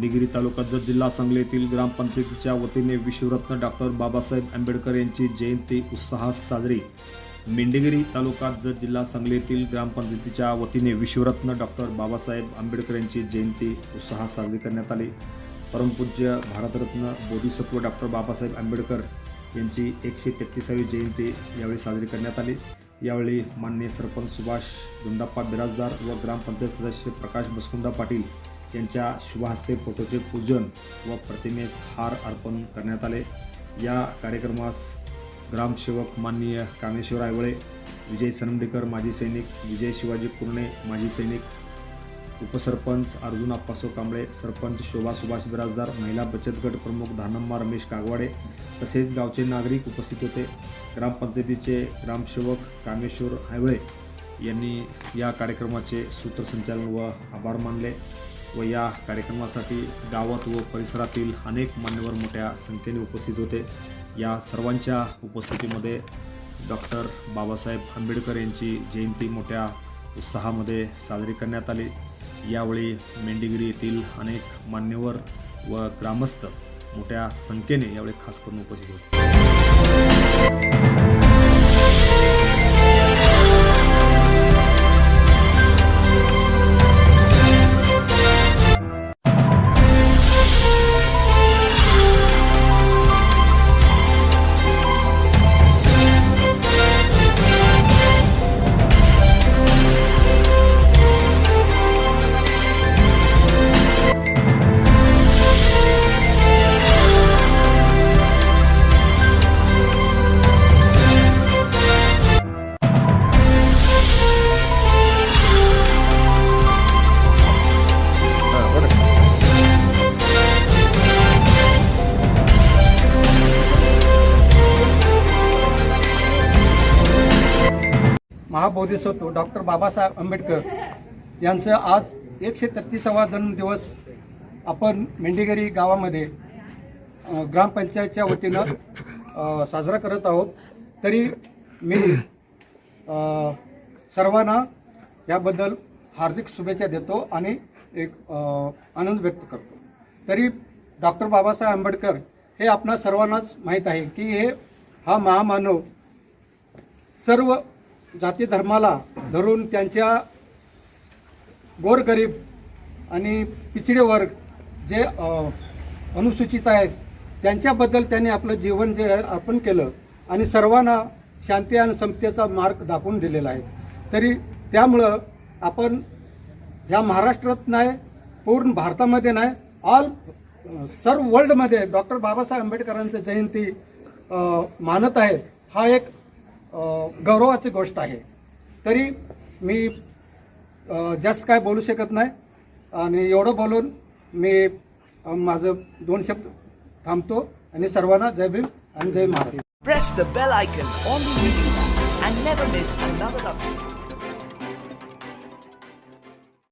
निगिरी तालुका जत जिल्हा सांगली येथील ग्रामपंचायतीच्या वतीने विश्वरत्न डॉक्टर बाबासाहेब आंबेडकर यांची जयंती उत्साहात साजरी. मेंढगिरी तालुका जत जिल्हा सांगली येथील ग्रामपंचायतीच्या वतीने विश्वरत्न डॉक्टर बाबासाहेब आंबेडकर यांची जयंती उत्साहात साजरी करण्यात आली. परमपूज्य भारतरत्न बोधिसत्व डॉक्टर बाबासाहेब आंबेडकर यांची एकशे तेहतीसावी जयंती यावेळी साजरी करण्यात आली. यावेळी माननीय सरपंच सुभाष गुंडाप्पा बिराजदार व ग्रामपंचायत सदस्य प्रकाश बसकुंडा पाटील यांच्या शुभहस्ते फोटोचे पूजन व प्रतिमेस हार अर्पण करण्यात आले. या कार्यक्रमास ग्रामसेवक माननीय कामेश्वर आयवळे विजय सनमडेकर माजी सैनिक विजय शिवाजी कुर्णे माजी सैनिक उपसरपंच अर्जुन अप्पासो कांबळे सरपंच शोभा सुभाष बिराजदार महिला बचत गट प्रमुख धानम्मा रमेश कागवाडे तसेच गावचे नागरिक उपस्थित होते. ग्रामपंचायतीचे ग्रामसेवक कामेश्वर आयवळे यांनी या कार्यक्रमाचे सूत्रसंचालन व आभार मानले. व या कार्यक्रमासाठी गावात व परिसरातील अनेक मान्यवर मोठ्या संख्येने उपस्थित होते. या सर्वांच्या उपस्थितीमध्ये डॉक्टर बाबासाहेब आंबेडकर यांची जयंती मोठ्या उत्साहामध्ये साजरी करण्यात आली. यावेळी मेंढीगिरी येथील अनेक मान्यवर व ग्रामस्थ मोठ्या संख्येने यावेळी खास करून उपस्थित होते. महाबोधिसत्व डॉक्टर बाबासाहेब आंबेडकर यांचं आज एकशे तेहतीसावा जन्मदिवस आपण मेंढीगिरी गावामध्ये ग्रामपंचायतच्या वतीनं साजरा करत आहोत. तरी मी सर्वांना याबद्दल हार्दिक शुभेच्छा देतो आणि एक आनंद व्यक्त करतो. तरी डॉक्टर बाबासाहेब आंबेडकर हे आपणा सर्वांनाच माहीत आहे की हे हा महामानव सर्व जाती धर्माला धरून त्यांच्या गोरगरीब आणि पिछडे वर्ग जे अनुसूचित आहेत त्यांच्याबद्दल त्यांनी आपलं जीवन जे आहे अर्पण केलं आणि सर्वांना शांती आणि समतेचा मार्ग दाखवून दिलेला आहे. तरी त्यामुळं आपण ह्या महाराष्ट्रात नाही पूर्ण भारतामध्ये नाही ऑल सर्व वर्ल्डमध्ये डॉक्टर बाबासाहेब आंबेडकरांचं जयंती मानत आहे. हा एक गौरवाची गोष्ट आहे. तरी मी जास्त काय बोलू शकत नाही. आणि एवढं बोलून मी माझं दोन शब्द थांबतो. आणि सर्वांना जय भीम आणि जय Maharaj Press the bell icon on the YouTube app and never miss another update.